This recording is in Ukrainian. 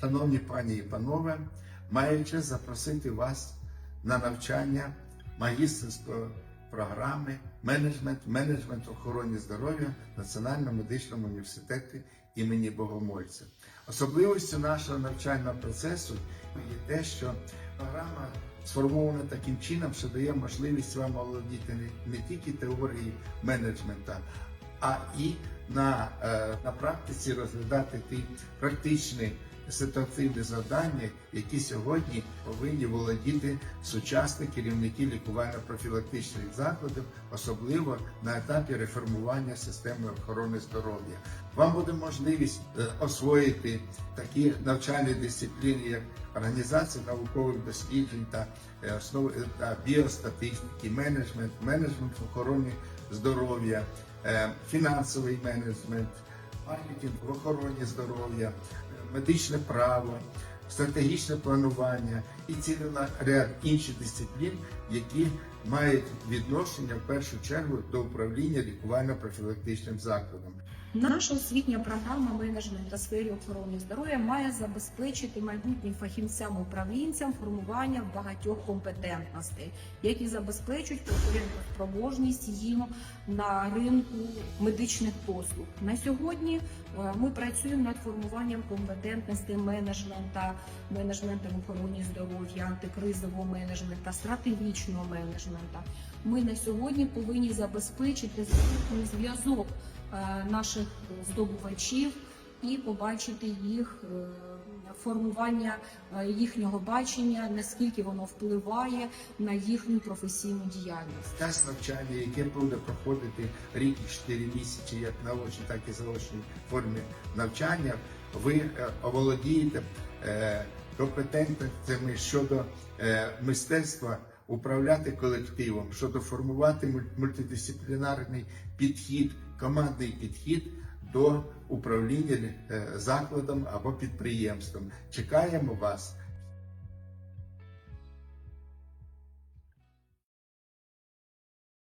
Шановні пані і панове, маю честь запросити вас на навчання магістерської програми менеджмент, менеджмент охорони здоров'я Національного медичного університету імені Богомольця. Особливістю нашого навчального процесу є те, що програма сформована таким чином, що дає можливість вам володіти не тільки теорії менеджмента, а і на, е, на практиці розглядати ті практичні ситуативні завдання, які сьогодні повинні володіти сучасні керівники лікувально-профілактичних закладів, особливо на етапі реформування системи охорони здоров'я. Вам буде можливість е, освоїти такі навчальні дисципліни, як організація наукових досліджень та е, основи та біостатистики, менеджмент, менеджмент в охороні здоров'я, фінансовий менеджмент, маркетинг в охороні здоров'я, е, медичне право, стратегічне планування і цілий ряд інших дисциплін, які мають відношення в першу чергу до управління лікувально-профілактичним закладом. Наша освітня програма менеджмент та сфері охорони здоров'я має забезпечити майбутнім фахівцям-управлінцям формування багатьох компетентностей, які забезпечують конкурентоспроможність їм на ринку медичних послуг. На сьогодні е, ми працюємо над формуванням компетентностей менеджмента, менеджментом охорони здоров'я, антикризового менеджмента, стратегічного менеджмента. Ми на сьогодні повинні забезпечити зв'язок е, наших здобувачів і побачити їх е, формування е, їхнього бачення, наскільки воно впливає на їхню професійну діяльність. Час навчання, яке буде проходити рік і 4 місяці, як на очній, так і заочній формі навчання, ви оволодієте компетентностями щодо мистецтва управляти колективом, щодо формувати муль- мультидисциплінарний підхід, командний підхід до управління е, закладом або підприємством. Чекаємо вас